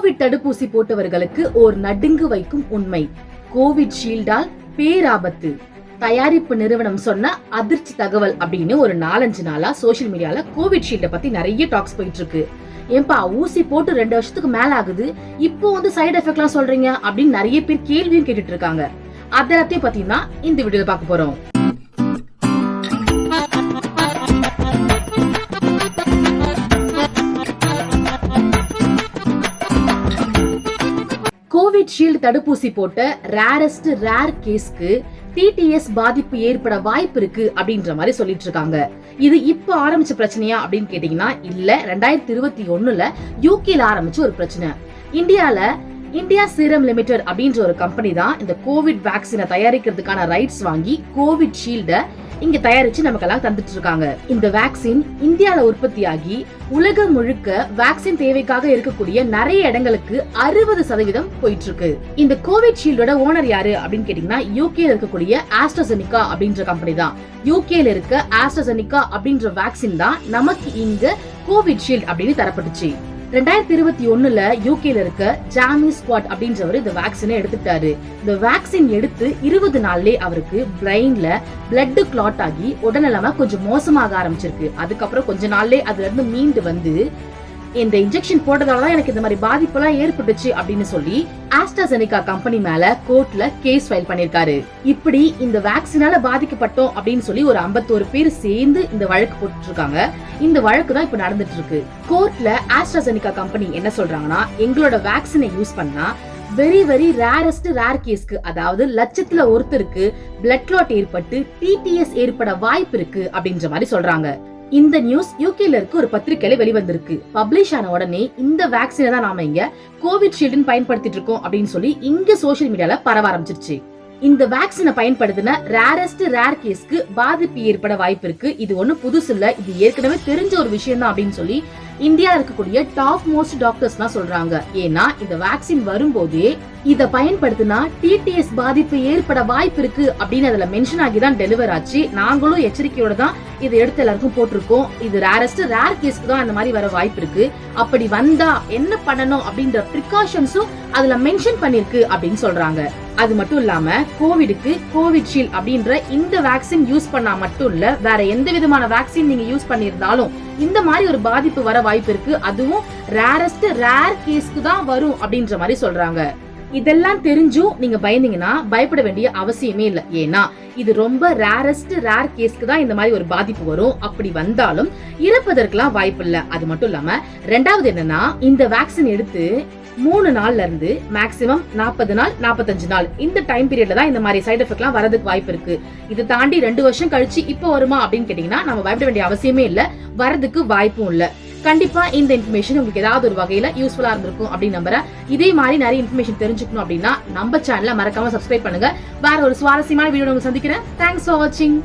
Covid தடுப்பூசி போட்டவர்களுக்கு ஓர் நடுங்கு வைக்கும் உண்மை. கோவிட் ஷீல்டால் பேராபத்து. தயாரிப்பு நிறுவனம் சொன்ன அதிர்ச்சி தகவல் அப்படின்னு ஒரு நாலஞ்சு நாளா சோஷியல் மீடியால கோவிட் ஷீல்ட பத்தி நிறைய டாக்ஸ் போயிட்டு இருக்கு ஏன்பா ஊசி போட்டு ரெண்டு வருஷத்துக்கு மேல ஆகுது இப்போ வந்து சைடு எஃபெக்ட்லாம் சொல்றீங்க அப்படின்னு நிறைய பேர் கேள்வியும் கேட்டுட்டு இருக்காங்க. அதெல்லாத்தையும் பாத்தீங்கன்னா இந்த வீடியோல பார்க்க போறோம். கோவிட் ஷீல்டு தடுப்பூசி போட்ட ரேரஸ்ட் ரேர் கேஸ்க்கு டிடிஎஸ் பாதிப்பு ஏற்பட வாய்ப்பு இருக்கு அப்படின்ற மாதிரி சொல்லிட்டு இருக்காங்க. இது இப்ப ஆரம்பிச்ச பிரச்சனையா அப்படின்னு கேட்டீங்கன்னா இல்ல. ரெண்டாயிரத்தி இருபத்தி ஒண்ணுல யூகேல ஆரம்பிச்ச ஒரு பிரச்சனை. இந்தியால இந்தியா சீரம் லிமிடெட் அப்படின்ற ஒரு கம்பெனி தான் இந்த கோவிட் வேக்சினை தயாரிக்கிறதுக்கான ரைட்ஸ் வாங்கி கோவிட் ஷீல்டை இங்க தயாரிச்சு நமக்கெல்லாம் தந்துட்டு இருக்காங்க இந்த வேக்சின் இந்தியால உற்பத்தியாகி உலகம் முழுக்க வேக்சின் தேவைக்காக இருக்கக்கூடிய நிறைய இடங்களுக்கு அறுபது சதவீதம் போயிட்டு இருக்கு இந்த கோவிட் ஷீல்டோட ஓனர் யாரு அப்படின்னு கேட்டீங்கன்னா யூகேல இருக்கக்கூடிய ஆஸ்ட்ரசெனிகா அப்படின்ற கம்பெனி தான். யூகேல இருக்க ஆஸ்ட்ரசெனிகா அப்படின்ற வேக்சின் தான் நமக்கு இங்க கோவிட் ஷீல்ட் அப்படின்னு தரப்பட்டுச்சு. ரெண்டாயிரத்தி இருபத்தி ஒண்ணுல யூகேல இருக்க ஜாமி ஸ்குவாட் அப்படின்றவர் இந்த வேக்சினை எடுத்துட்டாரு இந்த வேக்சின் எடுத்து இருபது நாள்லயே அவருக்கு பிரெயின்ல பிளட் கிளாட் ஆகி உடல்நலமா கொஞ்சம் மோசமாக ஆரம்பிச்சிருக்கு. அதுக்கப்புறம் கொஞ்ச நாள்லயே அதுல இருந்து மீண்டு வந்து இந்த இன்ஜெக்ஷன் போட்டதால தான் எனக்கு இந்த மாதிரி பாதிப்பெல்லாம் ஏற்பட்டுச்சு அப்படின்னு சொல்லி ஆஸ்ட்ராசெனிகா கம்பெனி மேல கோர்ட்ல கேஸ் ஃபைல் பண்ணிருக்காரு. இப்படி இந்த வேக்சினால பாதிக்கப்பட்டோம் அப்படின்னு சொல்லி ஒரு 51 பேர் சேர்ந்து இந்த வழக்கு போட்டுருக்காங்க இந்த வழக்கு தான் இப்ப நடந்துட்டு இருக்கு கோர்ட்ல ஆஸ்ட்ராசெனிகா கம்பெனி என்ன சொல்றாங்கன்னா எங்களோட வேக்சினை யூஸ் பண்ணா வெரி வெரி ரேரஸ்ட் ரேர் கேஸ்க்கு அதாவது லட்சத்துல ஒருத்தருக்கு பிளட் கிளாட் ஏற்பட்டு டிடிஎஸ் ஏற்பட வாய்ப்பு இருக்கு அப்படின்ற மாதிரி சொல்றாங்க. இந்த நியூஸ் யூகேல இருக்க ஒரு பத்திரிகையில வெளிவந்திருக்கு. பப்ளிஷ் ஆன உடனே இந்த வேக்சினை தான் நாம இங்க கோவிட் ஷீல்டுன்னு பயன்படுத்திட்டு இருக்கோம் அப்படின்னு சொல்லி இங்க சோஷியல் மீடியால பரவ ஆரம்பிச்சிருச்சு. இந்த வேக்சினை பயன்படுத்தின ரேரஸ்ட் ரேர் கேஸ்க்கு பாதிப்பு ஏற்பட வாய்ப்பு இருக்கு. இது ஒண்ணு புதுசு இல்ல. இது ஏற்கனவே தெரிஞ்ச ஒரு விஷயம் தான் அப்படின்னு சொல்லி இந்தியா இருக்கக்கூடிய டாப் மோஸ்ட் டாக்டர்ஸ்லாம் சொல்றாங்க. ஏன்னா இந்த வேக்சின் வரும்போதே இத பயன்படுத்தினா டிடிஎஸ் பாதிப்பு ஏற்பட வாய்ப்பு இருக்கு அப்படின்னு அதுல மென்ஷன் ஆகி தான் டெலிவர் ஆச்சு. நாங்களும் எச்சரிக்கையோட தான் இதை எடுத்து எல்லாருக்கும் போட்டிருக்கோம். இது ரேரஸ்ட் ரேர் கேஸ்க்கு தான் அந்த மாதிரி வர வாய்ப்பு இருக்கு. அப்படி வந்தா என்ன பண்ணணும் அப்படின்ற ப்ரிகாஷன்ஸும் அதுல மென்ஷன் பண்ணிருக்கு அப்படின்னு சொல்றாங்க. அது மட்டும் இல்லாம கோவிடுக்கு கோவிட்ஷீல்டு அப்படின்ற இந்த வேக்சின் யூஸ் பண்ணா மட்டும் இல்ல வேற எந்த விதமான வேக்சின் நீங்க யூஸ் பண்ணியிருந்தாலும் இந்த மாதிரி ஒரு பாதிப்பு வர வாய்ப்பு இருக்கு. அதுவும் ரேரஸ்ட் ரேர் கேஸ்க்கு தான் வரும் அப்படின்ற மாதிரி சொல்றாங்க. இதெல்லாம் தெரிஞ்சும் நீங்க பயந்தீங்கன்னா பயப்பட வேண்டிய அவசியமே இல்ல. ஏன்னா இது ரொம்ப ரேரஸ்ட் ரேர் கேஸ்க்கு தான் இந்த மாதிரி ஒரு பாதிப்பு வரும். அப்படி வந்தாலும் இறப்பதற்கெல்லாம் வாய்ப்பு இல்ல. அது மட்டும் இல்லாம ரெண்டாவது என்னன்னா இந்த வேக்சின் எடுத்து மூணு நாள்ல இருந்து மேக்சிமம் நாற்பது நாள் நாற்பத்தஞ்சு நாள். இந்த டைம் பீரியட்ல தான் இந்த மாதிரி சைட் எஃபெக்ட்லாம் வரதுக்கு வாய்ப்பு இருக்கு. இது தாண்டி ரெண்டு வருஷம் கழிச்சு இப்போ வருமா அப்படின்னு கேட்டீங்கன்னா நம்ம பயப்பட வேண்டிய அவசியமே இல்ல. வரதுக்கு வாய்ப்பும் இல்ல. கண்டிப்பா இந்த இன்ஃபர்மேஷன் உங்களுக்கு ஏதாவது ஒரு வகையில யூஸ்ஃபுல்லா இருந்திருக்கும் அப்படின்னு நம்புறேன். இதே மாதிரி நிறைய இன்ஃபர்மேஷன் தெரிஞ்சுக்கணும் அப்படின்னா நம்ம சேனலை மறக்காம சப்ஸ்கிரைப் பண்ணுங்க. வேற ஒரு சுவாரஸ்யமான வீடியோ உங்களுக்கு சந்திக்கிறேன். தேங்க்ஸ் ஃபார் வாட்சிங்